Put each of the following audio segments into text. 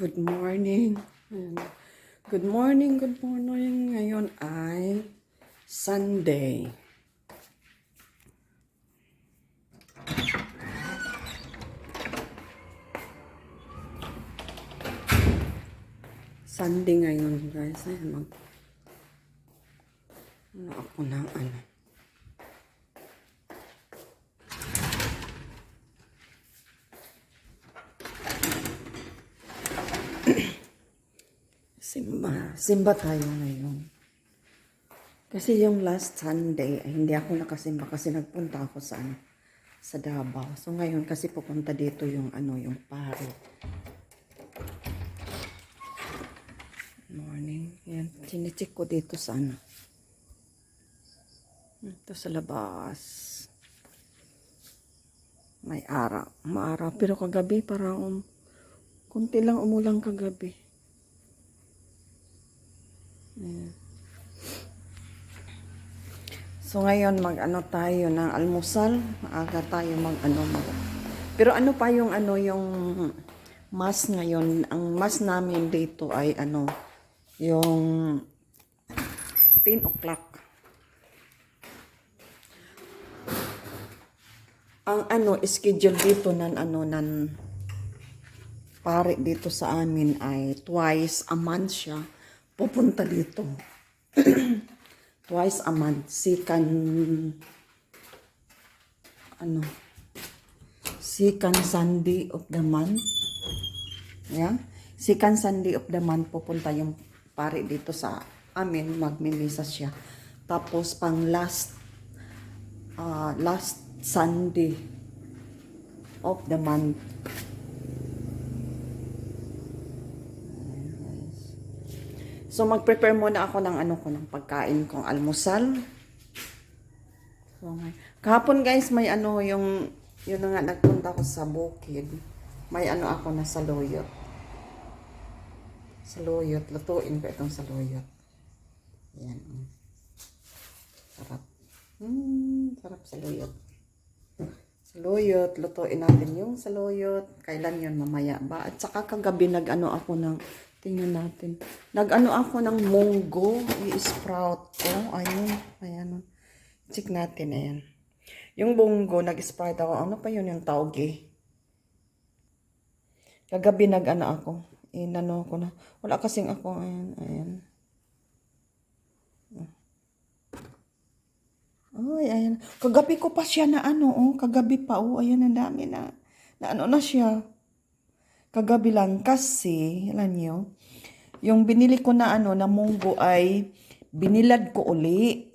Good morning. Ayan. Good morning, good morning. Ngayon ay Sunday. Sunday ngayon, guys. Ayan, mag... Ano ako ng ano. Simba. Tayo ngayon. Kasi yung last Sunday, ay hindi ako nakasimba kasi nagpunta ako sa ano, sa Davao. So ngayon kasi pupunta dito yung ano, yung pare. Morning. Yan. Sinicheck ko dito sa ano. Ito sa labas. May araw. Maaraw. Pero kagabi parang um, kunti lang umulang kagabi. So ngayon mag-ano tayo ng almusal, maaga tayo mag-ano mag Pero ano pa yung ano yung mas ngayon, ang mas namin dito ay ano yung 10 o'clock. Ang ano schedule dito nan ano nan pare dito sa amin ay twice a month siya pupunta dito. twice a month. Second, ano, second Sunday of the month. Yeah? Second Sunday of the month pupunta yung pare dito sa amin, magmimisa siya. Tapos pang last, uh, last Sunday of the month, So mag-prepare muna ako ng ano ko ng pagkain kong almusal. So, ngay- kahapon guys may ano yung yun nga nagpunta ako sa bukid. May ano ako na saluyot. Saluyot, lutuin ko itong saluyot. Yan. mm. Sarap. Hmm, sarap saluyot. Saluyot, lutuin natin yung saluyot. Kailan yun mamaya ba? At saka kagabi nag-ano ako ng, tingnan natin. Nag-ano ako ng munggo, i-sprout ko. Ayun, ayan. Check natin, ayan. Yung munggo, nag-sprout ako. Ano pa yun yung tauge? Kagabi nag-ano ako. Inano ko na. Wala kasing ako, ayan, ayan. Ay, ayan. Kagabi ko pa siya na ano, oh. Kagabi pa, oh. Ayan, ang dami na. Na ano na siya. Kagabi lang kasi, alam niyo, yung binili ko na ano, na munggo ay binilad ko uli.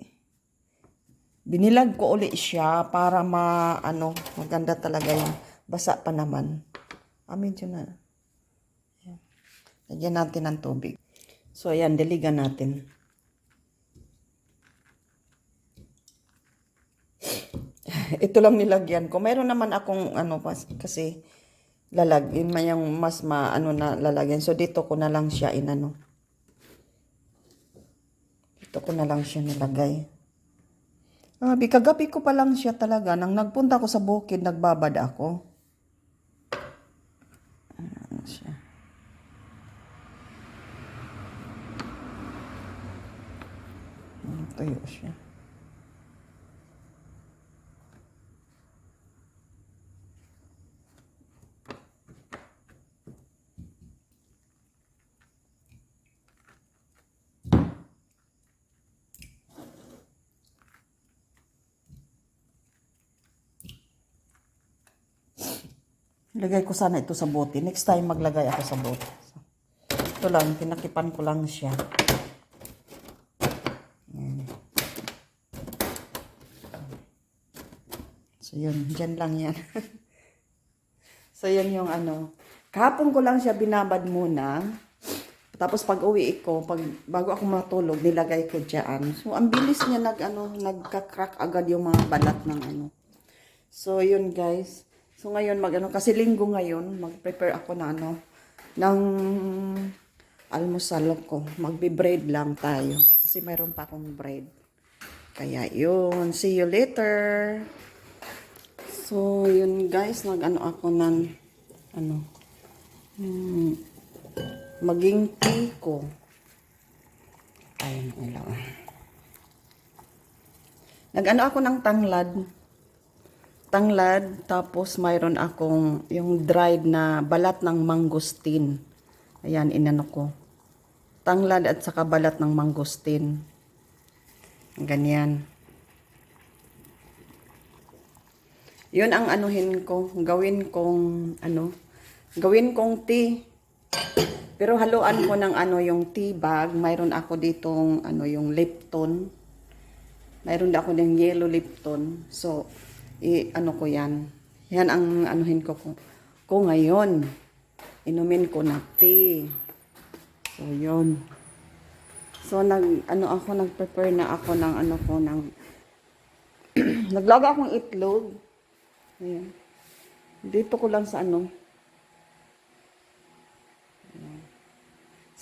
Binilad ko uli siya para ma, ano, maganda talaga yung basa pa naman. Amin dyan na. Ayan. Lagyan natin ng tubig. So, ayan, diligan natin. ito lang nilagyan ko. Meron naman akong ano kasi lalagyan may yung mas ma ano na lalagyan. So dito ko na lang siya inano. Dito ko na lang siya nilagay. Ah, kagabi ko pa lang siya talaga. Nang nagpunta ko sa bukid, nagbabad ako. Ano siya. Tuyo siya. Lagay ko sana ito sa bote. Next time maglagay ako sa bote. So, ito lang, pinakipan ko lang siya. Yan. So yun, dyan lang yan. so yun yung ano. Kahapon ko lang siya binabad muna. Tapos pag uwi ko, pag, bago ako matulog, nilagay ko dyan. So ang bilis niya nag, ano, nagka-crack agad yung mga balat ng ano. So yun guys. So ngayon mag ano kasi linggo ngayon, mag-prepare ako na ano ng almusal ko. Magbe-bread lang tayo kasi mayroon pa akong bread. Kaya yun, see you later. So yun guys, nag ano ako ng ano hmm, maging tea ko. Ayun, ilaw. Nag-ano ako ng tanglad. Tanglad, tapos mayroon akong yung dried na balat ng mangosteen. Ayan, inano ko. Tanglad at saka balat ng mangosteen. Ganyan. Yun ang anuhin ko. Gawin kong, ano, gawin kong tea. Pero haluan ko ng ano yung tea bag. Mayroon ako ditong ano yung Lipton. Mayroon ako ng yellow Lipton. So, i ano ko yan. Yan ang anuhin ko ko, ko ngayon. Inumin ko na tea. So, yun. So, nag, ano ako, nag-prepare na ako ng ano ko, ng, naglaga akong itlog. Ayan. Dito ko lang sa ano,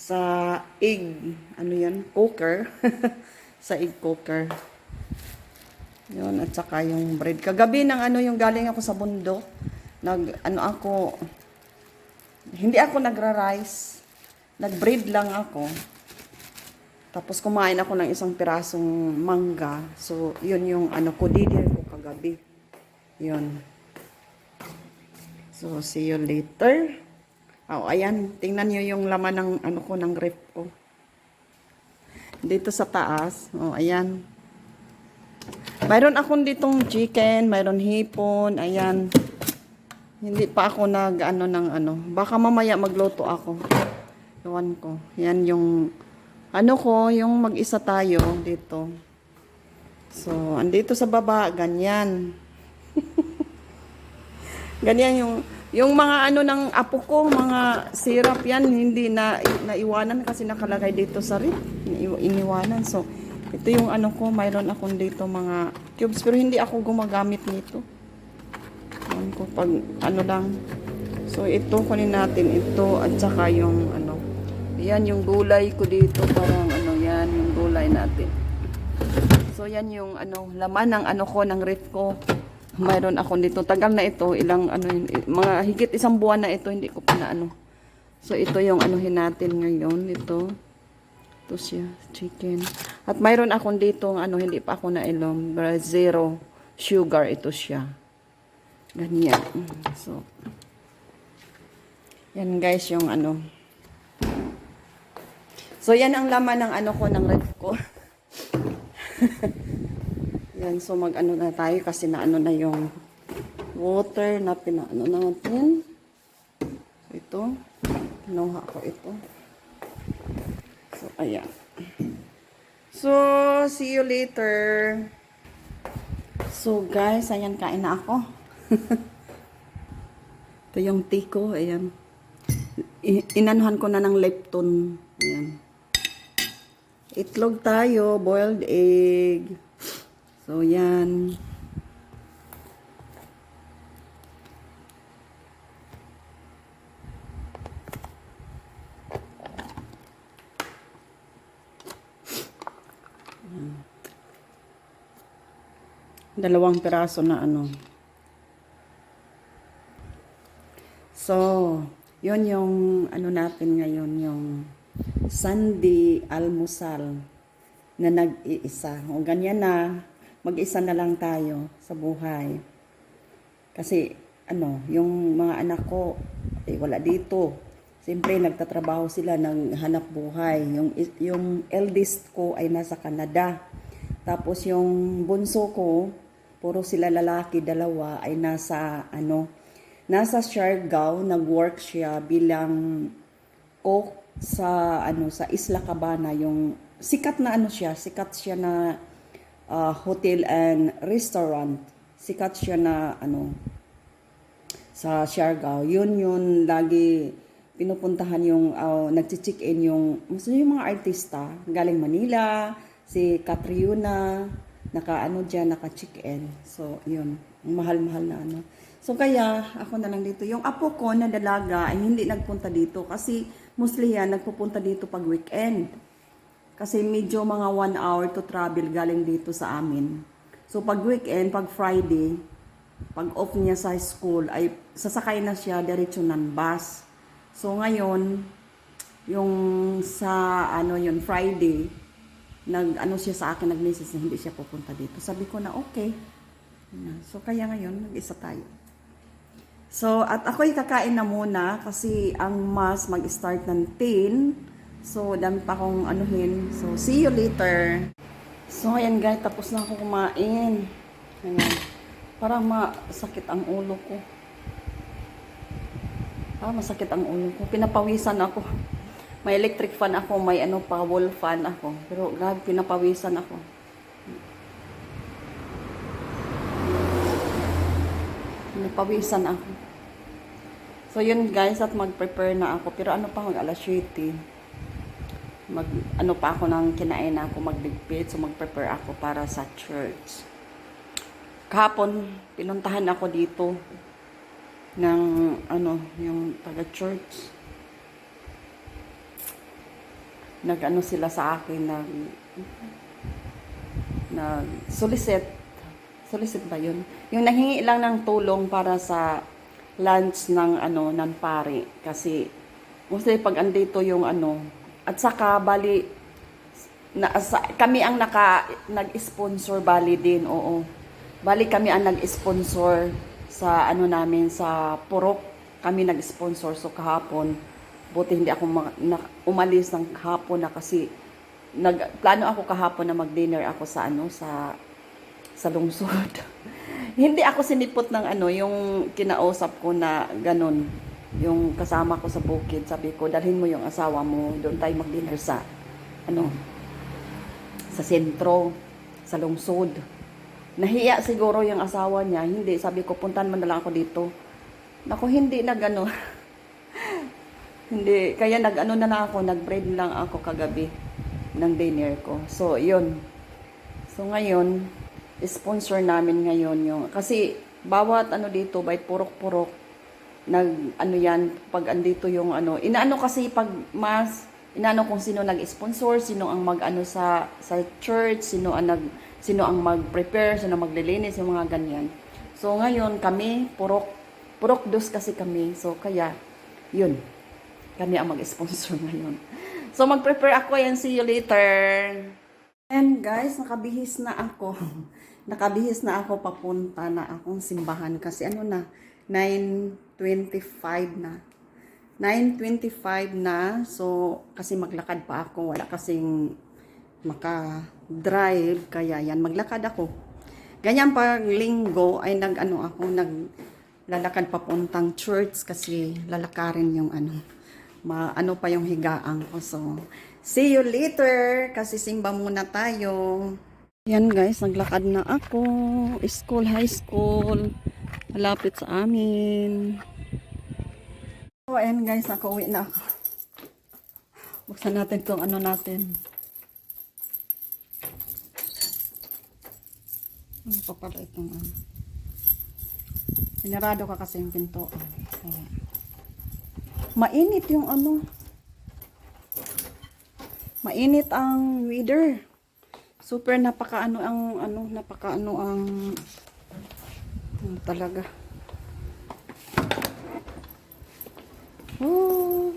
sa egg, ano yan, cooker. sa egg cooker. Yun, at saka yung bread. Kagabi ng ano yung galing ako sa bundok, nag, ano ako, hindi ako nagra-rice. Nag-bread lang ako. Tapos kumain ako ng isang pirasong mangga. So, yun yung ano ko, dinner ko kagabi. Yun. So, see you later. Oh, ayan. Tingnan nyo yung laman ng ano ko, ng ref ko. Dito sa taas. Oh, ayan. Mayroon akong ditong chicken, mayroon hipon, ayan. Hindi pa ako nag ano ng ano. Baka mamaya magluto ako. Ewan ko. Yan yung ano ko, yung mag-isa tayo dito. So, andito sa baba, ganyan. ganyan yung yung mga ano ng apo ko, mga syrup yan, hindi na naiwanan kasi nakalagay dito sa rip. Iniw- Iniwanan. So, ito yung ano ko, mayroon akong dito mga cubes, pero hindi ako gumagamit nito. Ewan ko pag ano lang. So, ito kunin natin ito at saka yung ano. Yan yung gulay ko dito, parang ano yan, yung gulay natin. So, yan yung ano, laman ng ano ko, ng ref ko. Mayroon ako dito. Tagal na ito. Ilang ano mga higit isang buwan na ito. Hindi ko pa na ano. So ito yung anuhin natin ngayon. Ito. Ito siya. Chicken. At mayroon akong dito ano. Hindi pa ako na ilom. Zero sugar. Ito siya. Ganyan. So. Yan guys yung ano. So yan ang laman ng ano ko. Ng ref ko. Yan, so mag-ano na tayo kasi naano na yung water na pinaano natin. Ito. Pinuha ko ito. So, ayan. So, see you later. So, guys, ayan, kain na ako. ito yung tea ko, ayan. Inanuhan ko na ng lepton. Ayan. Itlog tayo, boiled egg. So, yan. Dalawang piraso na ano. So, yun yung ano natin ngayon, yung Sunday almusal na nag-iisa. O ganyan na, mag-isa na lang tayo sa buhay. Kasi, ano, yung mga anak ko, eh, wala dito. Siyempre, nagtatrabaho sila ng hanap buhay. Yung, yung eldest ko ay nasa Canada. Tapos yung bunso ko, puro sila lalaki, dalawa, ay nasa, ano, nasa Siargao, nag-work siya bilang cook sa, ano, sa Isla Cabana, yung sikat na ano siya, sikat siya na uh, hotel and restaurant. Sikat siya na ano sa Siargao. Yun yun lagi pinupuntahan yung uh, nagchi-check-in yung mas yung mga artista galing Manila, si Catriona, naka ano diyan, naka check-in. So, yun, mahal-mahal na ano. So kaya ako na lang dito. Yung apo ko na dalaga ay hindi nagpunta dito kasi mostly yan nagpupunta dito pag weekend. Kasi medyo mga one hour to travel galing dito sa amin. So pag weekend, pag Friday, pag off niya sa school, ay sasakay na siya diretso ng bus. So ngayon, yung sa ano yun Friday nag ano siya sa akin nag-message na hindi siya pupunta dito. Sabi ko na okay. So kaya ngayon nag-isa tayo. So at ako'y kakain na muna kasi ang mas mag-start ng 10. So dami pa akong anuhin. So see you later. So ayan guys, tapos na ako kumain. Ayan. Parang masakit ang ulo ko. Ah, masakit ang ulo ko. Pinapawisan ako. May electric fan ako, may ano pa, wall fan ako. Pero grabe, pinapawisan ako. Pinapawisan ako. So yun guys, at mag-prepare na ako. Pero ano pa, mag alas 7. Mag, ano pa ako nang kinain na ako magligpit. So mag-prepare ako para sa church. Kahapon, pinuntahan ako dito ng ano, yung taga-church. Nag-ano sila sa akin, nag, nag solicit. Solicit ba yun? Yung nanghingi lang ng tulong para sa lunch ng ano, ng pare. Kasi, mostly pag andito yung ano, at saka bali, na, sa, kami ang naka, nag-sponsor bali din, oo. Bali kami ang nag-sponsor sa ano namin sa Purok kami nag-sponsor so kahapon buti hindi ako umalis ng kahapon na kasi nagplano ako kahapon na mag-dinner ako sa ano sa sa lungsod. hindi ako sinipot ng ano yung kinausap ko na ganun yung kasama ko sa bukid sabi ko dalhin mo yung asawa mo doon tayo mag-dinner sa ano sa sentro sa lungsod Nahiya siguro yung asawa niya. Hindi, sabi ko, puntan mo na lang ako dito. Naku, hindi na gano. hindi, kaya nag-ano na lang ako, nag-bread lang ako kagabi ng dinner ko. So, yun. So, ngayon, sponsor namin ngayon yung, kasi bawat ano dito, by purok-purok, nag, ano yan, pag andito yung ano, inaano kasi pag mas, inaano kung sino nag-sponsor, sino ang mag-ano sa, sa church, sino ang nag, sino ang mag-prepare, sino maglilinis, yung mga ganyan. So ngayon kami, purok, purok dos kasi kami. So kaya, yun, kami ang mag-sponsor ngayon. So mag-prepare ako yan, see you later. And guys, nakabihis na ako. nakabihis na ako papunta na akong simbahan kasi ano na, 9.25 na. 9.25 na, so kasi maglakad pa ako, wala kasing maka-drive, kaya yan, maglakad ako. Ganyan pag linggo ay nag-ano ako, naglalakad papuntang church kasi lalakarin yung ano, ma, ano pa yung higaan ko. So, see you later kasi simba muna tayo. Yan guys, naglakad na ako. School, high school. Malapit sa amin. So, ayan guys, nakauwi na ako. Buksan natin itong ano natin. Ano pa pala itong ano? Sinarado ka kasi yung pinto. Kaya. Mainit yung ano. Mainit ang weather. Super napaka ano ang ano napaka ano ang ano talaga. Oh.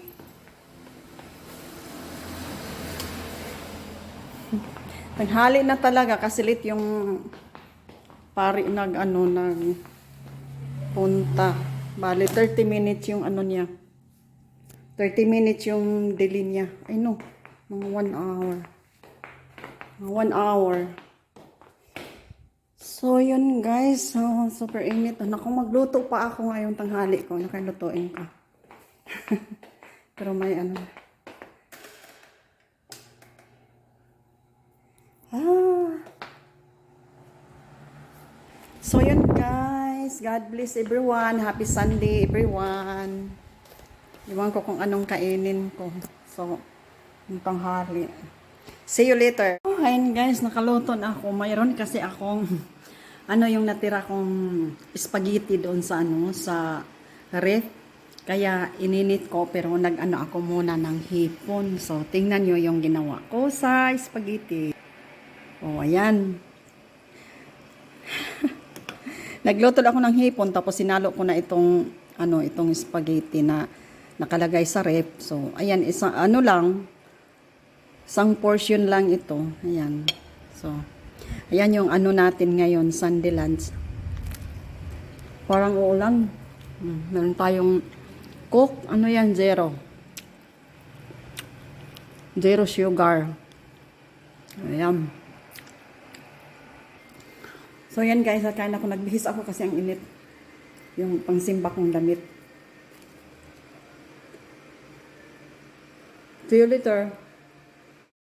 Tanghali na talaga kasi lit yung pari nag ano nag punta. Bali 30 minutes yung ano niya. 30 minutes yung deli niya. Ay no, mga 1 hour. Mga 1 hour. So yun guys, so, super init. Naku, magluto pa ako ngayong tanghali ko. Nakalutuin ko. Pero may ano. Ah. So yun guys, God bless everyone. Happy Sunday everyone. Iwan ko kung anong kainin ko. So, yung tanghali. See you later. Oh, ayun guys, nakaluto na ako. Mayroon kasi akong ano yung natira kong spaghetti doon sa ano sa ref. Kaya ininit ko pero nag-ano ako muna ng hipon. So, tingnan nyo yung ginawa ko sa spaghetti. Oh, ayan. Nagluto ako ng hipon tapos sinalo ko na itong ano itong spaghetti na nakalagay sa rep. So, ayan, isang, ano lang, isang portion lang ito. Ayan. So, ayan yung ano natin ngayon, Sunday lunch. Parang ulam. Hmm, meron tayong cook. Ano yan? Zero. Zero sugar. Ayan. So, yan guys. Kain ako. Nagbihis ako kasi ang init. Yung pangsimba kong damit. See you later.